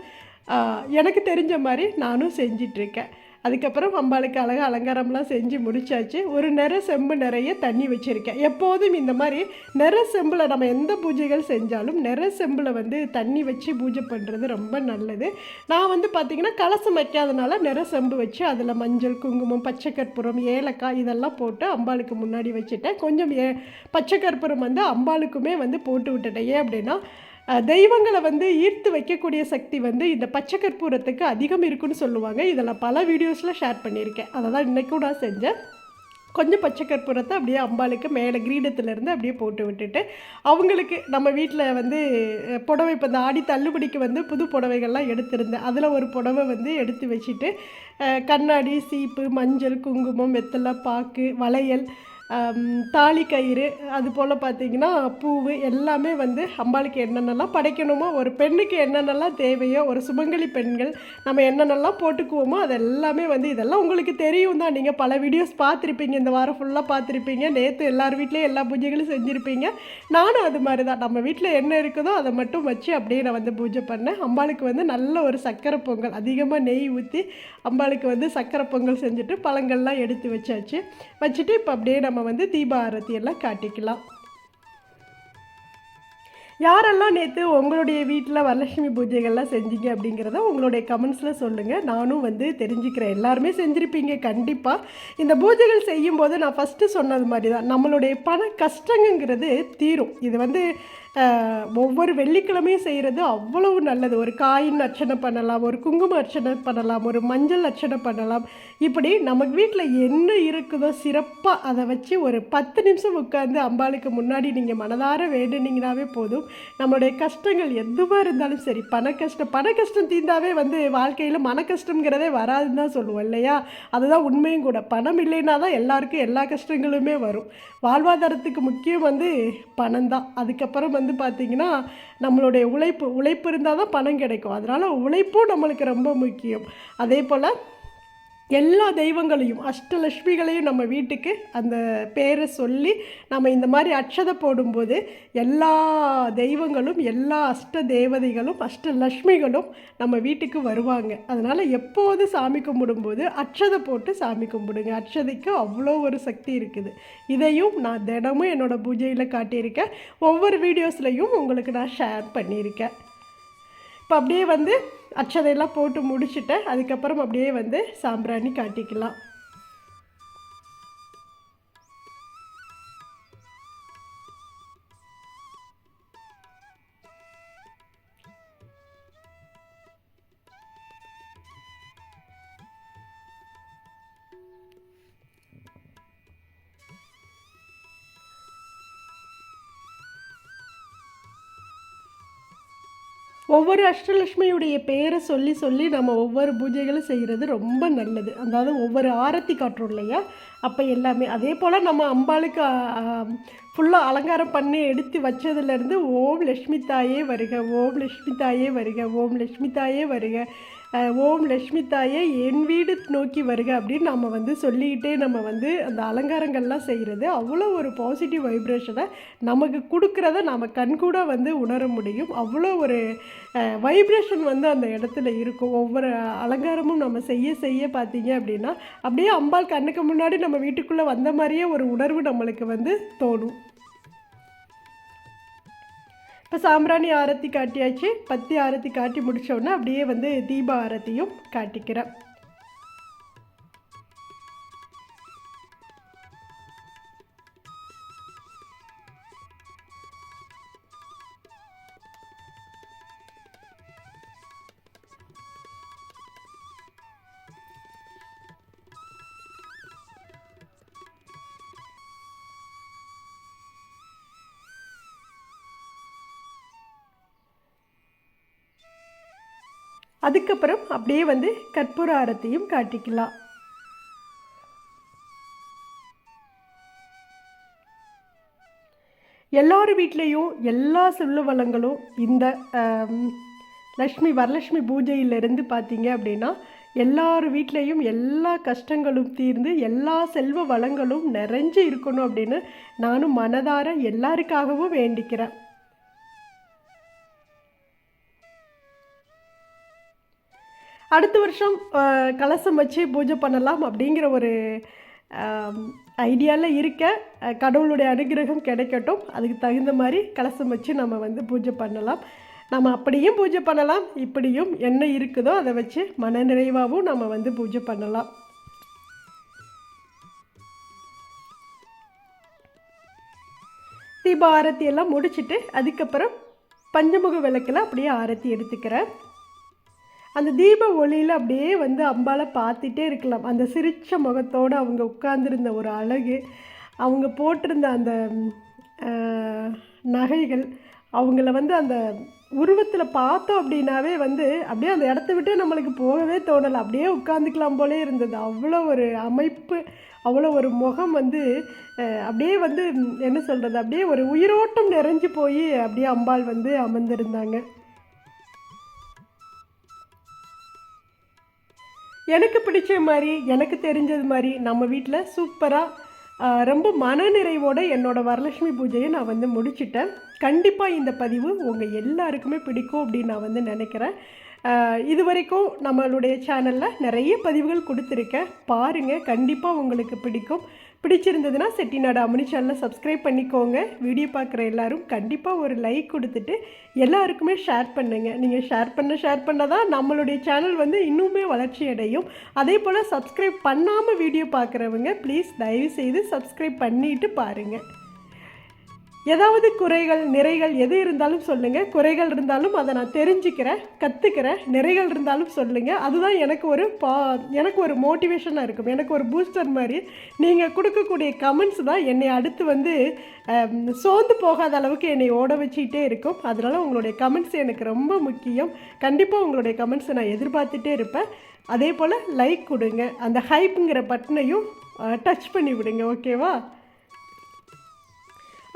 எனக்கு தெரிஞ்ச மாதிரி நானும் செஞ்சிட்ருக்கேன். அதுக்கப்புறம் அம்பாளுக்கு அழகாக அலங்காரம்லாம் செஞ்சு முடிச்சாச்சு. ஒரு நிற செம்பு நிறைய தண்ணி வச்சுருக்கேன். எப்போதும் இந்த மாதிரி நிற செம்பில் நம்ம எந்த பூஜைகள் செஞ்சாலும் நிற செம்பில் வந்து தண்ணி வச்சு பூஜை பண்ணுறது ரொம்ப நல்லது. நான் வந்து பார்த்திங்கன்னா கலசம் வைக்காதனால நிற செம்பு வச்சு அதில் மஞ்சள் குங்குமம் பச்சை கற்பூரம் ஏலக்காய் இதெல்லாம் போட்டு அம்பாளுக்கு முன்னாடி வச்சுட்டேன். கொஞ்சம் ஏ பச்சை கற்பூரம் வந்து அம்பாளுக்குமே வந்து போட்டு விட்டுட்டேன். ஏன் அப்படின்னா தெய்வங்களை வந்து ஈர்த்து வைக்கக்கூடிய சக்தி வந்து இந்த பச்சை கற்பூரத்துக்கு அதிகம் இருக்குன்னு சொல்லுவாங்க. இதில் பல வீடியோஸில் ஷேர் பண்ணியிருக்கேன். அதை தான் இன்றைக்கும் நான் செஞ்சேன். கொஞ்சம் பச்சை கற்பூரத்தை அப்படியே அம்பாளுக்கு மேலே கிரீடத்துலேருந்து அப்படியே போட்டு விட்டுட்டு அவங்களுக்கு நம்ம வீட்டில் வந்து புடவை இப்போ இந்த ஆடி தள்ளுபடிக்கு வந்து புது புடவைகள்லாம் எடுத்திருந்தேன். அதில் ஒரு புடவை வந்து எடுத்து வச்சுட்டு கண்ணாடி சீப்பு மஞ்சள் குங்குமம் வெத்தலை பாக்கு வளையல் தாலி கயிறு அது போல் பார்த்தீங்கன்னா பூவு எல்லாமே வந்து அம்பாளுக்கு என்னென்னலாம் படைக்கணுமோ ஒரு பெண்ணுக்கு என்னென்னலாம் தேவையோ ஒரு சுமங்கலி பெண்கள் நம்ம என்னென்னலாம் போட்டுக்குவோமோ அது எல்லாமே வந்து இதெல்லாம் உங்களுக்கு தெரியும் தான். நீங்கள் பல வீடியோஸ் பார்த்துருப்பீங்க இந்த வாரம் ஃபுல்லாக பார்த்துருப்பீங்க. நேற்று எல்லார் வீட்லேயும் எல்லா பூஜைகளும் செஞ்சுருப்பீங்க. நானும் அது மாதிரி தான். நம்ம வீட்டில் என்ன இருக்குதோ அதை மட்டும் வச்சு அப்படியே நான் வந்து பூஜை பண்ணேன். அம்பாளுக்கு வந்து நல்ல ஒரு சக்கரை பொங்கல் அதிகமாக நெய் ஊற்றி அம்பாளுக்கு வந்து சக்கரை பொங்கல் செஞ்சுட்டு பழங்கள்லாம் எடுத்து வச்சாச்சு. வச்சுட்டு இப்போ அப்படியே நம்ம நம்ம வந்து தீப ஆரத்தி எல்லாம் காட்டிக்கலாம். யாரெல்லாம் நேற்று உங்களுடைய வீட்டில் வரலட்சுமி பூஜைகள்லாம் செஞ்சீங்க அப்படிங்கிறத உங்களுடைய கமெண்ட்ஸில் சொல்லுங்கள் நானும் வந்து தெரிஞ்சுக்கிறேன். எல்லாருமே செஞ்சுருப்பீங்க கண்டிப்பாக இந்த பூஜைகள் செய்யும்போது நான் ஃபஸ்ட்டு சொன்னது மாதிரி தான் நம்மளுடைய பண கஷ்டங்கிறது தீரும். இது வந்து ஒவ்வொரு வெள்ளிக்கிழமையும் செய்கிறது அவ்வளவு நல்லது. ஒரு காயின் அர்ச்சனை பண்ணலாம் ஒரு குங்கும அர்ச்சனை பண்ணலாம் ஒரு மஞ்சள் அர்ச்சனை பண்ணலாம். இப்படி நமக்கு வீட்டில் என்ன இருக்குதோ சிறப்பாக அதை வச்சு ஒரு பத்து நிமிஷம் உட்காந்து அம்பாளுக்கு முன்னாடி நீங்கள் மனதார வேண்டுனீங்கனாவே போதும். நம்மளுடைய கஷ்டங்கள் எதுவாக இருந்தாலும் சரி பண கஷ்டம் பண கஷ்டம் தீர்ந்தாவே வந்து வாழ்க்கையில் மன கஷ்டங்கிறதே வராதுன்னு தான் சொல்லுவோம் இல்லையா? அதுதான் உண்மையும் கூட. பணம் இல்லைன்னா தான் எல்லாருக்கும் எல்லா கஷ்டங்களுமே வரும். வாழ்வாதாரத்துக்கு முக்கியம் வந்து பணம் தான். அதுக்கப்புறம் வந்து வந்து பார்த்திங்கன்னா நம்மளுடைய உழைப்பு உழைப்பு இருந்தால் தான் பணம் கிடைக்கும். அதனால் உழைப்பும் நம்மளுக்கு ரொம்ப முக்கியம். அதே போல் எல்லா தெய்வங்களையும் அஷ்டலட்சுமிகளையும் நம்ம வீட்டுக்கு அந்த பேரை சொல்லி நம்ம இந்த மாதிரி அட்சதை போடும்போது எல்லா தெய்வங்களும் எல்லா அஷ்ட தேவதைகளும் அஷ்டலட்சுமிகளும் நம்ம வீட்டுக்கு வருவாங்க. அதனால் எப்போது சாமி கும்பிடும்போது அட்சதை போட்டு சாமி கும்பிடுங்க. அட்சதைக்கு அவ்வளோ ஒரு சக்தி இருக்குது. இதையும் நான் தினமும் என்னோடய பூஜையில் காட்டியிருக்கேன். ஒவ்வொரு வீடியோஸ்லையும் உங்களுக்கு நான் ஷேர் பண்ணியிருக்கேன். இப்போ அப்படியே வந்து அச்சதையெல்லாம் போட்டு முடிச்சுட்டேன் அதுக்கப்புறம் அப்படியே வந்து சாம்பிராணி காட்டிக்கலாம். ஒவ்வொரு அஷ்டலட்சுமியுடைய பேரை சொல்லி சொல்லி நம்ம ஒவ்வொரு பூஜைகளும் செய்கிறது ரொம்ப நல்லது. அதாவது ஒவ்வொரு ஆரத்தி காட்டுறோம் இல்லையா? அப்போ எல்லாமே அதே போல் நம்ம அம்பாளுக்கு ஃபுல்லாக அலங்காரம் பண்ணி எடுத்து வச்சதுலேருந்து ஓம் லக்ஷ்மி தாயே வருக ஓம் லக்ஷ்மி தாயே வருக ஓம் லக்ஷ்மி தாயே வருக. ஓம் லக்ஷ்மி தாயே என் வீடு நோக்கி வருக அப்படின்னு நம்ம வந்து சொல்லிக்கிட்டே நம்ம வந்து அந்த அலங்காரங்கள்லாம் செய்கிறது அவ்வளோ ஒரு பாசிட்டிவ் வைப்ரேஷனை நமக்கு கொடுக்குறத நம்ம கண்கூட வந்து உணர முடியும். அவ்வளோ ஒரு வைப்ரேஷன் வந்து அந்த இடத்துல இருக்கும். ஒவ்வொரு அலங்காரமும் நம்ம செய்ய செய்ய பார்த்தீங்க அப்படின்னா அப்படியே அம்பாள் கண்ணுக்கு முன்னாடி நம்ம வீட்டுக்குள்ளே வந்த மாதிரியே ஒரு உணர்வு நம்மளுக்கு வந்து தோணும். இப்போ சாம்பிராணி ஆரத்தி காட்டியாச்சு பத்தி ஆரத்தி காட்டி முடிச்ச அப்படியே வந்து தீப ஆரத்தியும் காட்டிக்கிறேன். அதுக்கப்புறம் அப்படியே வந்து கற்பூர ஆரத்தையும் காட்டிக்கலாம். எல்லார் வீட்லேயும் எல்லா செல்வ வளங்களும் இந்த லக்ஷ்மி வரலட்சுமி பூஜையிலிருந்து பார்த்தீங்க அப்படின்னா எல்லார் வீட்லேயும் எல்லா கஷ்டங்களும் தீர்ந்து எல்லா செல்வ வளங்களும் நிறைஞ்சு இருக்கணும் அப்படின்னு நானும் மனதார எல்லாருக்காகவும் வேண்டிக்கிறேன். அடுத்த வருஷம் கலசம் வச்சு பூஜை பண்ணலாம் அப்படிங்கிற ஒரு ஐடியாவில் இருக்க கடவுளுடைய அனுகிரகம் கிடைக்கட்டும். அதுக்கு தகுந்த மாதிரி கலசம் வச்சு நம்ம வந்து பூஜை பண்ணலாம். நம்ம அப்படியும் பூஜை பண்ணலாம் இப்படியும் என்ன இருக்குதோ அதை வச்சு மன நிறைவாகவும் நம்ம வந்து பூஜை பண்ணலாம். தீப ஆரத்தி எல்லாம் முடிச்சுட்டு அதுக்கப்புறம் பஞ்சமுக விளக்கில் அப்படியே ஆரத்தி எடுத்துக்கிறேன். அந்த தீப ஒளியில் அப்படியே வந்து அம்பாவை பார்த்துட்டே இருக்கலாம். அந்த சிரிச்ச முகத்தோடு அவங்க உட்கார்ந்துருந்த ஒரு அழகு அவங்க போட்டிருந்த அந்த நகைகள் அவங்கள வந்து அந்த உருவத்தில் பார்த்தோம் அப்படின்னாவே வந்து அப்படியே அந்த இடத்த விட்டு நம்மளுக்கு போகவே தோணலை. அப்படியே உட்காந்துக்கலாம் போலே இருந்தது. அவ்வளோ ஒரு அமைப்பு அவ்வளோ ஒரு முகம் வந்து அப்படியே வந்து என்ன சொல்கிறது அப்படியே ஒரு உயிரோட்டம் நிறைஞ்சு போய் அப்படியே அம்பாள் வந்து அமர்ந்திருந்தாங்க. எனக்கு பிடிச்ச மாதிரி எனக்கு தெரிஞ்சது மாதிரி நம்ம வீட்டில் சூப்பராக ரொம்ப மனநிறைவோடு என்னோடய வரலட்சுமி பூஜையை நான் வந்து முடிச்சிட்டேன். கண்டிப்பாக இந்த பதிவு உங்கள் எல்லாருக்குமே பிடிக்கும் அப்படின்னு நான் வந்து நினைக்கிறேன். இது வரைக்கும் நம்மளுடைய சேனலில் நிறைய பதிவுகள் கொடுத்துருக்கேன். பாருங்கள் கண்டிப்பாக உங்களுக்கு பிடிக்கும். பிடிச்சிருந்ததுன்னா செட்டிநாடு அமினி சேனலை சப்ஸ்கிரைப் பண்ணிக்கோங்க. வீடியோ பார்க்குற எல்லாரும் கண்டிப்பாக ஒரு லைக் கொடுத்துட்டு எல்லாருக்குமே ஷேர் பண்ணுங்கள் நீங்கள் ஷேர் பண்ண ஷேர் பண்ண தான் நம்மளுடைய சேனல் வந்து இன்னுமே வளர்ச்சி அடையும். அதே போல் சப்ஸ்கிரைப் பண்ணாமல் வீடியோ பார்க்குறவங்க ப்ளீஸ் தயவு செய்து சப்ஸ்கிரைப் பண்ணிட்டு பாருங்கள் ஏதாவது குறைகள் நிறைகள் எது இருந்தாலும் சொல்லுங்கள் குறைகள் இருந்தாலும் அதை நான் தெரிஞ்சுக்கிறேன் கற்றுக்கிறேன் நிறைகள் இருந்தாலும் சொல்லுங்கள் அதுதான் எனக்கு ஒரு பா எனக்கு ஒரு மோட்டிவேஷனாக இருக்கும். எனக்கு ஒரு பூஸ்டர் மாதிரி. நீங்கள் கொடுக்கக்கூடிய கமெண்ட்ஸ் தான் என்னை அடுத்து வந்து சோர்ந்து போகாத அளவுக்கு என்னை ஓட வச்சுக்கிட்டே இருக்கும். அதனால் உங்களுடைய கமெண்ட்ஸ் எனக்கு ரொம்ப முக்கியம். கண்டிப்பாக உங்களுடைய கமெண்ட்ஸை நான் எதிர்பார்த்துட்டே இருப்பேன். அதே போல் லைக் கொடுங்க. அந்த ஹைப்புங்கிற பட்டனையும் டச் பண்ணி விடுங்க. ஓகேவா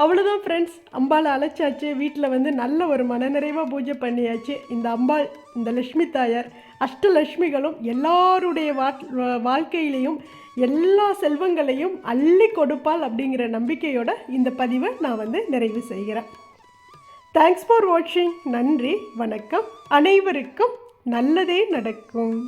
அவ்வளோதான் ஃப்ரெண்ட்ஸ் அம்பாளை அழைச்சாச்சு. வீட்டில் வந்து நல்ல ஒரு மனநிறைவாக பூஜை பண்ணியாச்சு. இந்த அம்பாள் இந்த லக்ஷ்மி தாயார் அஷ்டலக்ஷ்மிகளும் எல்லாருடைய வா- வாழ்க்கையிலையும் எல்லா செல்வங்களையும் அள்ளி கொடுப்பாள் அப்படிங்கிற நம்பிக்கையோட இந்த பதிவை நான் வந்து நிறைவு செய்கிறேன். தேங்க்ஸ் ஃபார் வாட்சிங் நன்றி வணக்கம். அனைவருக்கும் நல்லதே நடக்கும்.